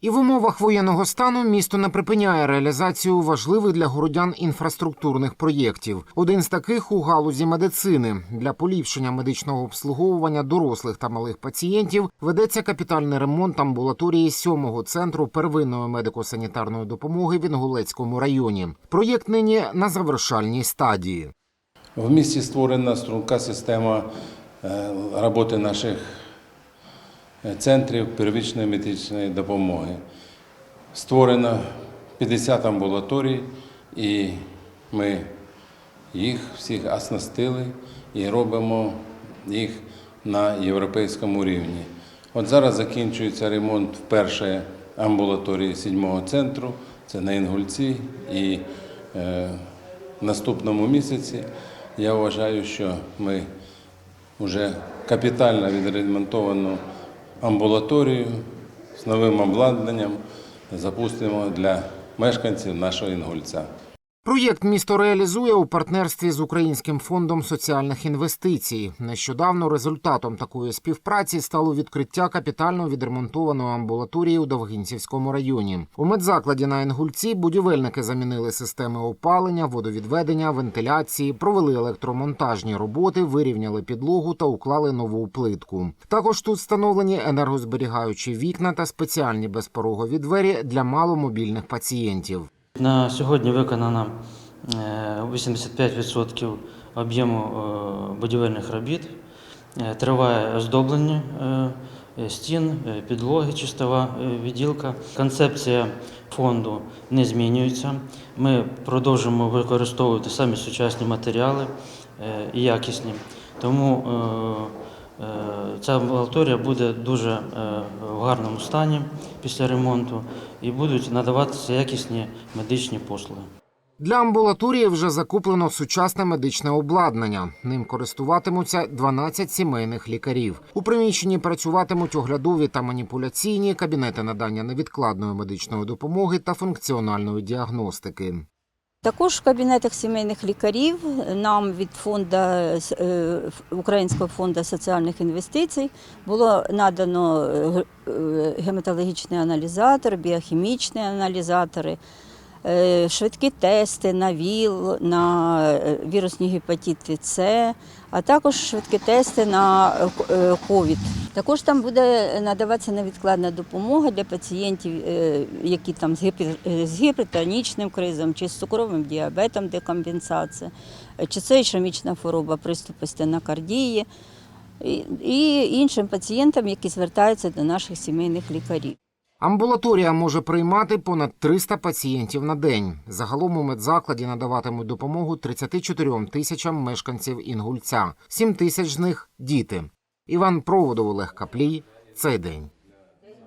І в умовах воєнного стану місто не припиняє реалізацію важливих для городян інфраструктурних проєктів. Один з таких у галузі медицини для поліпшення медичного обслуговування дорослих та малих пацієнтів ведеться капітальний ремонт амбулаторії сьомого центру первинної медико-санітарної допомоги в Інгулецькому районі. Проєкт нині на завершальній стадії. В місті створена струнка система е, роботи наших центрів первичної медичної допомоги. Створено 50 амбулаторій, і ми їх всіх оснастили і робимо їх на європейському рівні. От зараз закінчується ремонт в амбулаторії сідьмого центру, це на Інгульці. І е, в наступному місяці я вважаю, що ми вже капітально відремонтовану амбулаторію з новим обладнанням запустимо для мешканців нашого Інгульця. Проєкт місто реалізує у партнерстві з Українським фондом соціальних інвестицій. Нещодавно результатом такої співпраці стало відкриття капітально відремонтованої амбулаторії у Довгинцівському районі. У медзакладі на Інгульці будівельники замінили системи опалення, водовідведення, вентиляції, провели електромонтажні роботи, вирівняли підлогу та уклали нову плитку. Також тут встановлені енергозберігаючі вікна та спеціальні безпорогові двері для маломобільних пацієнтів. На сьогодні виконано е, 85% об'єму е, будівельних робіт. Е, Триває оздоблення е, стін, е, підлоги, чистова е, відділка. Концепція фонду не змінюється. Ми продовжуємо використовувати самі сучасні матеріали е, і якісні. Тому е, е, ця амбулаторія буде дуже е, в гарному стані після ремонту і будуть надаватися якісні медичні послуги. Для амбулаторії вже закуплено сучасне медичне обладнання. Ним користуватимуться 12 сімейних лікарів. У приміщенні працюватимуть оглядові та маніпуляційні кабінети надання невідкладної медичної допомоги та функціональної діагностики. Також в кабінетах сімейних лікарів нам від фонду е, Українського фонду соціальних інвестицій було надано е, е, гематологічний аналізатор, біохімічні аналізатори, швидкі тести на ВІЛ, на е, вірусні гепатити С, а також швидкі тести на е, ковід. Також там буде надаватися невідкладна допомога для пацієнтів, е, які там з гіпер- е, з гіпертонічним кризом, чи з цукровим діабетом декомпенсація, е, чи це ішемічна хвороба, приступи стенокардії, і іншим пацієнтам, які звертаються до наших сімейних лікарів. Амбулаторія може приймати понад 300 пацієнтів на день. Загалом у медзакладі надаватимуть допомогу 34 тисячам мешканців Інгульця. 7 тисяч з них діти. Іван Проводов, Олег Каплій. Цей день.